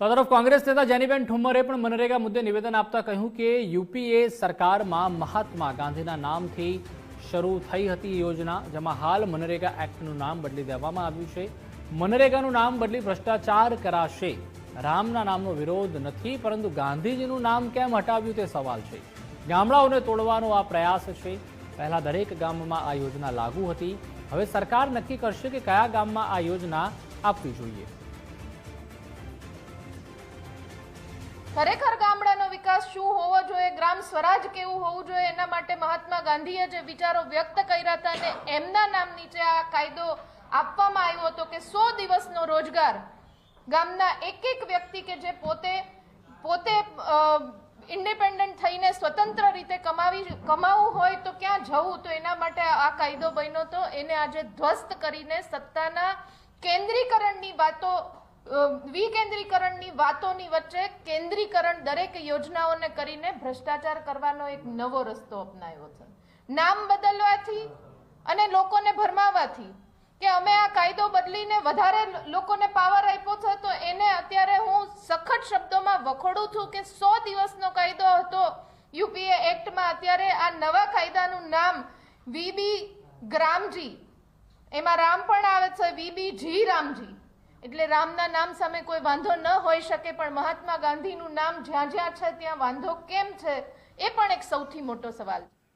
તો તરફ કોંગ્રેસ નેતા જેનીબેન ઠુમ્મરે પણ મનરેગા મુદ્દે નિવેદન આપતા કહ્યું કે યુપીએ સરકારમાં મહાત્મા ગાંધીના નામથી શરૂ થઈ હતી યોજના, જેમાં હાલ મનરેગા એક્ટનું નામ બદલી દેવામાં આવ્યું છે. મનરેગાનું નામ બદલી ભ્રષ્ટાચાર કરાશે. રામના નામનો વિરોધ નથી, પરંતુ ગાંધીજીનું નામ કેમ હટાવ્યું તે સવાલ છે. ગામડાઓને તોડવાનો આ પ્રયાસ છે. પહેલાં દરેક ગામમાં આ યોજના લાગુ હતી. હવે સરકાર નક્કી કરશે કે કયા ગામમાં આ યોજના આપવી જોઈએ. ખરેખર ગામડાનો વિકાસ શું હોવો જોઈએ? ગ્રામ સ્વરાજ કેવું હોવું જોઈએ? એના માટે મહાત્મા ગાંધીએ જે વિચારો વ્યક્ત કર્યા હતા અને એમના નામ નીચે આ કાયદો આપવામાં આવ્યો હતો કે સો દિવસનો રોજગાર, ગામના એક એક વ્યક્તિ કે જે પોતે પોતે ઇન્ડિપેન્ડન્ટ થઈને સ્વતંત્ર રીતે કમાવી, કમાવું હોય તો ક્યાં જવું? તો એના માટે આ કાયદો બન્યો હતો એને આજે ધ્વસ્ત કરીને સત્તાના કેન્દ્રીકરણની વાતો વિકેન્દ્રીકરણની વાતોની વચ્ચે કેન્દ્રીકરણ દરેક યોજનાઓને કરીને ભ્રષ્ટાચાર કરવાનો એક નવો રસ્તો અપનાવ્યો છે. નામ બદલવાથી અને લોકોને ભરમાવાથી કે અમે આ કાયદો બદલીને વધારે લોકોને પાવર આપ્યો છે, તો એને અત્યારે હું સખત શબ્દોમાં વખોડું છું કે સો દિવસનો કાયદો હતો. યુપીએ એક્ટમાં અત્યારે આ નવા કાયદાનું નામ વીબી ગ્રામજી, એમાં રામ પણ આવે છે વીબી જી રામજી. એટલે રામના નામ સામે કોઈ વાંધો ન હોઈ શકે, પણ મહાત્મા ગાંધીનું નામ જ્યાં જ્યાં છે ત્યાં વાંધો કેમ છે, એ પણ એક સૌથી મોટો સવાલ છે.